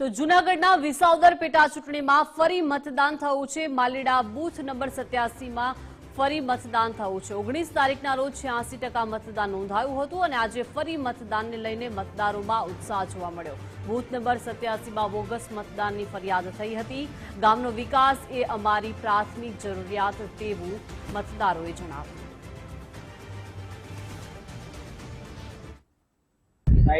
તો જૂનાગઢના વિસાવદર પેટા ચૂંટણીમાં ફરી મતદાન થયું છે. માલીડા બૂથ નંબર સત્યાસીમાં ફરી મતદાન થયું છે. ઓગણીસ તારીખના રોજ છ્યાસી મતદાન નોંધાયું હતું અને આજે ફરી મતદાનને લઈને મતદારોમાં ઉત્સાહ જોવા મળ્યો. બૂથ નંબર સત્યાસીમાં બોગસ મતદાનની ફરિયાદ થઈ હતી. ગામનો વિકાસ એ અમારી પ્રાથમિક જરૂરિયાત તેવું મતદારોએ જણાવ્યું.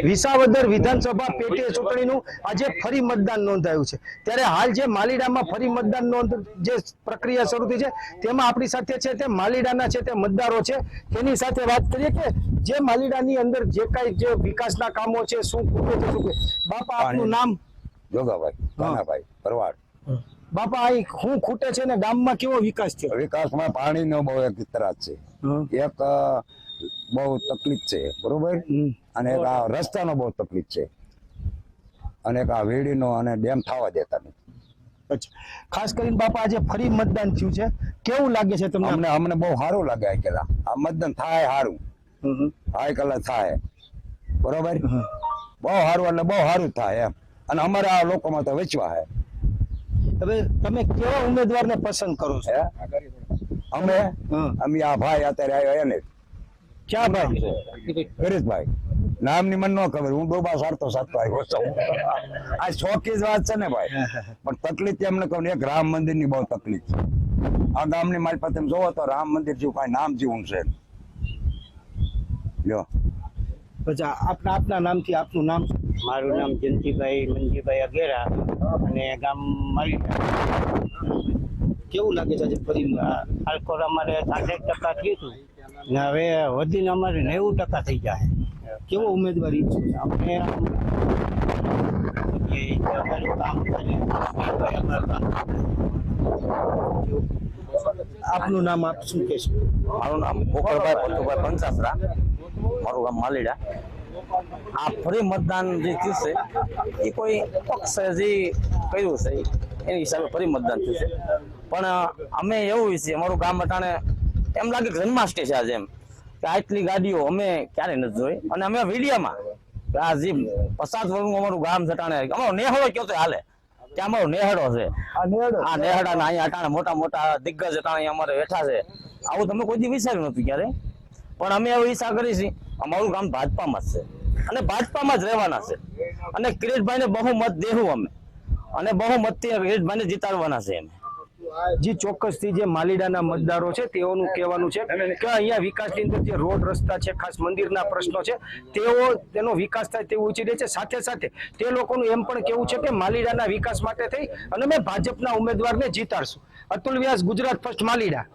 વિસાવદર વિધાનસભા પેટે ચૂંટણીનું આજે ફરી મતદાન નોંધાયું છે. ત્યારે હાલ જે માલીડામાં ફરી મતદાન નોંધ જે પ્રક્રિયા શરૂ થઈ છે તેમાં આપણી સાથે છે તે માલીડાના છે તે મતદારો છે. તેની સાથે વાત કરીએ કે જે માલીડાની અંદર જે કાંઈ જે વિકાસના કામો છે શું ખૂટે છે શું બાપા આપનું નામ? જોગાભાઈ ભાઈ બાપા આ શું ખૂટે છે ને ગામમાં કેવો વિકાસ થયો? વિકાસમાં પાણીનો બહુ એક ત્રાસ છે. એક બહુ તકલીફ છે બરોબર? અને એક આ રસ્તાનો બહુ તકલીફ છે. અને એક આ વીડીનો અને ડેમ થવા દેતા નથી. અચ્છા. ખાસ કરીને બાપા આજે ફરી મતદાન થયું છે. કેવું લાગે છે તમને? અમને અમને બહુ સારું લાગે આ કેલા. આ મતદાન થાય સારું. હમ. કલર થાય. બરોબર? બહુ સારું એટલે બહુ સારું થાય એમ. અને અમારા આ લોકોમાં તો વેચવા હે. હવે તમે કેવા ઉમેદવારને પસંદ કરો છો? અમે? અમે આ ભાઈ અત્યારે આવ્યો એને. ક્યાં ભાઈ? હરીશભાઈ નામની મને ન ખબર હું ડોબા સારતો સારતો આવ્યો છું. આ શોખી જ વાત છે ને ભાઈ. પણ તકલીફ તે અમને કહું એક રામ મંદિરની બહુ તકલીફ છે. આ ગામની મારી પાસે જોવો તો રામ મંદિર જેવું કાંઈ નામ જેવું છે. લ્યો. પછી આપના આપના નામથી આપનું નામ શું? મારું નામ જયંતિભાઈ મંજીભાઈ અગેરા અને ગામ મારી કેવું લાગે છે આજે ફરી આલ્કોર અમારે સાઠેક ટકા થયું હતું. ને હવે વધીને અમારે નેવું ટકા થઈ જાય કેવો ઉમેદવારી? અમે અમારું કામ કરે, આપનું નામ આપ શું કહેશો? મારું નામ ગોકળભાઈ પથુભાઈ પંચાસરા મારું ગામ માલીડા. આ ફરી મતદાન જે થયું છે એ કોઈ પક્ષે જે કર્યું છે એની હિસાબે ફરી મતદાન થયું છે. પણ અમે એવું છે અમારું ગામ અટાણે એમ લાગે કે જન્માષ્ટમી છે આજે એમ કે આટલી ગાડીઓ અમે ક્યારે નથી જોઈ. અને અમે વિડીયામાં આ જે પચાસ વર્ગનું અમારું ગામ જટાણે અમારો નેહળો કયો તો હાલે? કે અમારો નેહડો છે. આ નેહડો? અહીંયા અટાણે મોટા મોટા દિગ્ગજ અટાણે અમારે બેઠા છે. આવું તમે કોઈ વિચાર્યું નતું ક્યારે પણ અમે હવે ઈચ્છા કરી અમારું ગામ ભાજપામાં જ છે. અને ભાજપામાં જ રહેવાના છે. અને કિરીટભાઈને બહુ મત દેવું અમે. અને બહુ મતથી કિરીટભાઈને જીતાડવાના છે અમે. જે ચોક્કસથી જે માલીડાના મતદારો છે, તેઓનું કહેવાનું છે કે અહીંયા વિકાસની અંદર જે રોડ રસ્તા છે, ખાસ મંદિરના પ્રશ્નો છે, તેઓ તેનો વિકાસ થાય તેવું ઉચી છે. સાથે સાથે તે લોકોનું એમ પણ કેવું છે કે માલીડાના વિકાસ માટે થઈ અને મેં ભાજપના ઉમેદવારને જીતાડશું. અતુલ વ્યાસ, ગુજરાત ફર્સ્ટ માલીડા.